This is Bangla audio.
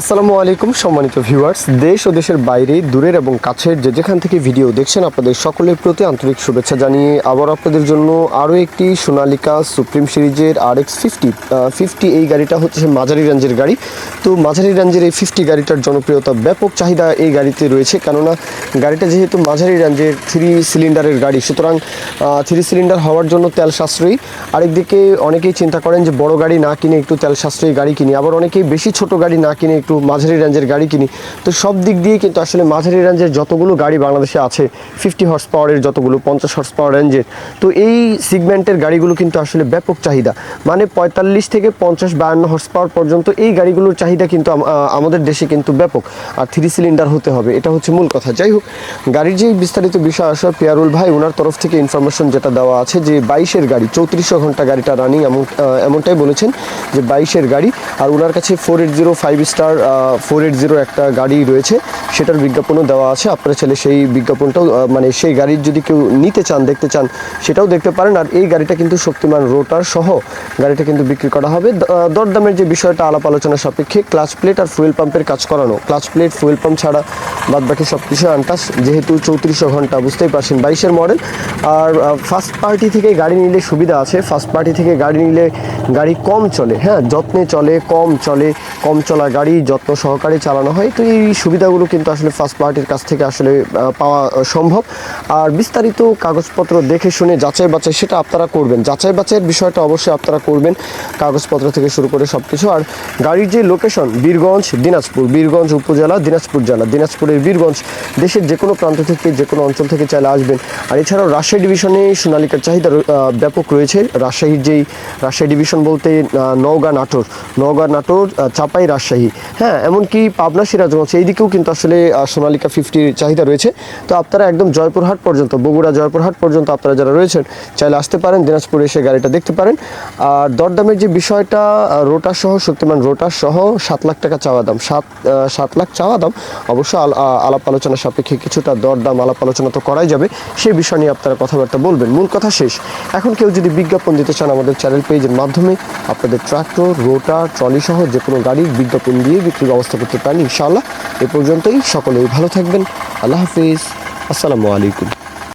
আসসালামু আলাইকুম, সম্মানিত ভিউয়ার্স। দেশ ও দেশের বাইরে, দূরের এবং কাছের যে যেখান থেকে ভিডিও দেখছেন, আপনাদের সকলের প্রতি আন্তরিক শুভেচ্ছা জানিয়ে আবার আপনাদের জন্য আরও একটি সোনালিকা সুপ্রিম সিরিজের আর এক্স ফিফটি ফিফটি এই গাড়িটা হচ্ছে মাঝারি রেঞ্জের গাড়ি। তো মাঝারি রেঞ্জের এই ফিফটি গাড়িটার জনপ্রিয়তা ব্যাপক চাহিদা এই গাড়িতে রয়েছে, কেননা গাড়িটা যেহেতু মাঝারি রেঞ্জের থ্রি সিলিন্ডারের গাড়ি, সুতরাং থ্রি সিলিন্ডার হওয়ার জন্য তেল সাশ্রয়ী। আরেকদিকে অনেকেই চিন্তা করেন যে বড় গাড়ি না কিনে একটু তেল সাশ্রয়ী গাড়ি কিনি, আবার অনেকেই বেশি ছোট গাড়ি না কিনে একটু মাঝারি রেঞ্জের গাড়ি কিনি। তো সব দিক দিয়ে কিন্তু আসলে মাঝারি রেঞ্জের যতগুলো গাড়ি বাংলাদেশে আছে ফিফটি হর্স পাওয়ারের যতগুলো, পঞ্চাশ হর্স পাওয়ার রেঞ্জের তো এই সিগমেন্টের গাড়িগুলো কিন্তু আসলে ব্যাপক চাহিদা। মানে পঁয়তাল্লিশ থেকে পঞ্চাশ বায়ান্ন হর্স পাওয়ার পর্যন্ত এই গাড়িগুলোর চাহিদা কিন্তু আমাদের দেশে কিন্তু ব্যাপক। আর থ্রি সিলিন্ডার হতে হবে, এটা হচ্ছে মূল কথা। যাই হোক, গাড়ির যে বিস্তারিত বিষয় আসলে, পিয়ারুল ভাই ওনার তরফ থেকে ইনফরমেশন যেটা দেওয়া আছে যে বাইশের গাড়ি, চৌত্রিশশো ঘণ্টা গাড়িটা রানিং এমন এমনটাই বলেছেন যে বাইশের গাড়ি, আর ওনার কাছে four eight zero five star four একটা গাড়ি রয়েছে। সেটার বিজ্ঞাপনও দেওয়া আছে। আপনারা চাইলে সেই বিজ্ঞাপনটাও মানে সেই গাড়ির যদি কেউ নিতে চান, দেখতে চান, সেটাও দেখতে পারেন। আর এই গাড়িটা কিন্তু শক্তিমান রোটার সহ গাড়িটা কিন্তু বিক্রি করা হবে। দরদামের যে বিষয়টা, আলাপ আলোচনা সাপেক্ষে ক্লাচ প্লেট আর ফুয়েল পাম্পের কাজ করানো। ক্লাচ প্লেট, ফুয়েল পাম্প ছাড়া বাদ বাকি সব কিছু আনটাস। যেহেতু চৌত্রিশশো ঘণ্টা, বুঝতেই পারছেন, বাইশের মডেল। আর ফার্স্ট পার্টি থেকে গাড়ি নিলে সুবিধা আছে। ফার্স্ট পার্টি থেকে গাড়ি নিলে গাড়ি কম চলে হ্যাঁ যত্নে চলে, কম চলে, কম চলা গাড়ি, যত্ন সহকারে চালানো হয়। তো এই সুবিধাগুলো কিন্তু আসলে ফার্স্ট পার্টির কাছ থেকে আসলে পাওয়া সম্ভব। আর বিস্তারিত কাগজপত্র দেখে শুনে যাচাই বাছাই সেটা আপনারা করবেন। যাচাই বাছাইয়ের বিষয়টা অবশ্যই আপনারা করবেন কাগজপত্র থেকে শুরু করে সব কিছু আর গাড়ির যে লোকেশন বীরগঞ্জ, দিনাজপুর, বীরগঞ্জ উপজেলা, দিনাজপুর জেলা। দিনাজপুরের বীরগঞ্জ দেশের যে কোনো প্রান্ত থেকে যে কোনো অঞ্চল থেকে চাইলে আসবেন। আর এছাড়াও রাজশাহী ডিভিশনে সোনালিকার চাহিদা ব্যাপক রয়েছে। রাজশাহীর যেই রাজশাহী ডিভিশন বলতে নওগাঁ, নাটোর। নওগাঁ, নাটোর চাপাই রাজশাহী। হ্যাঁ এমনকি পাবনা, সিরাজগঞ্জ এই দিকেও কিন্তু আসলে আহ, সোনালিকা ফিফটির চাহিদা রয়েছে। তো আপনারা একদম জয়পুরহাট পর্যন্ত বগুড়া জয়পুরহাট পর্যন্ত আপনারা যারা রয়েছেন চাইলে আসতে পারেন দিনাজপুরে এসে গাড়িটা দেখতে পারেন। আর দরদামের যে বিষয়টা রোটার সহ শক্তিমান রোটার সহ সাত লাখ টাকা চাওয়া দাম। সাত সাত লাখ চাওয়া দাম। অবশ্য আল- আলাপ আলোচনা সাপেক্ষে কিছুটা দরদাম আলাপ আলোচনা তো করাই যাবে। সেই বিষয় নিয়ে আপনারা কথাবার্তা বলবেন। মূল কথা শেষ। এখন কেউ যদি বিজ্ঞাপন দিতে চান আমাদের চ্যানেল পেজের মাধ্যমে আপনাদের ট্রাক্টর রোটার ট্রলি সহ যে কোনো গাড়ির বিজ্ঞাপন দিয়ে বিক্রির ব্যবস্থা করতে পারেন ইনশাআল্লাহ। এ পর্যন্তই। সকলেই ভালো থাকবেন। আল্লাহ হাফিজ। আসসালামু আলাইকুম।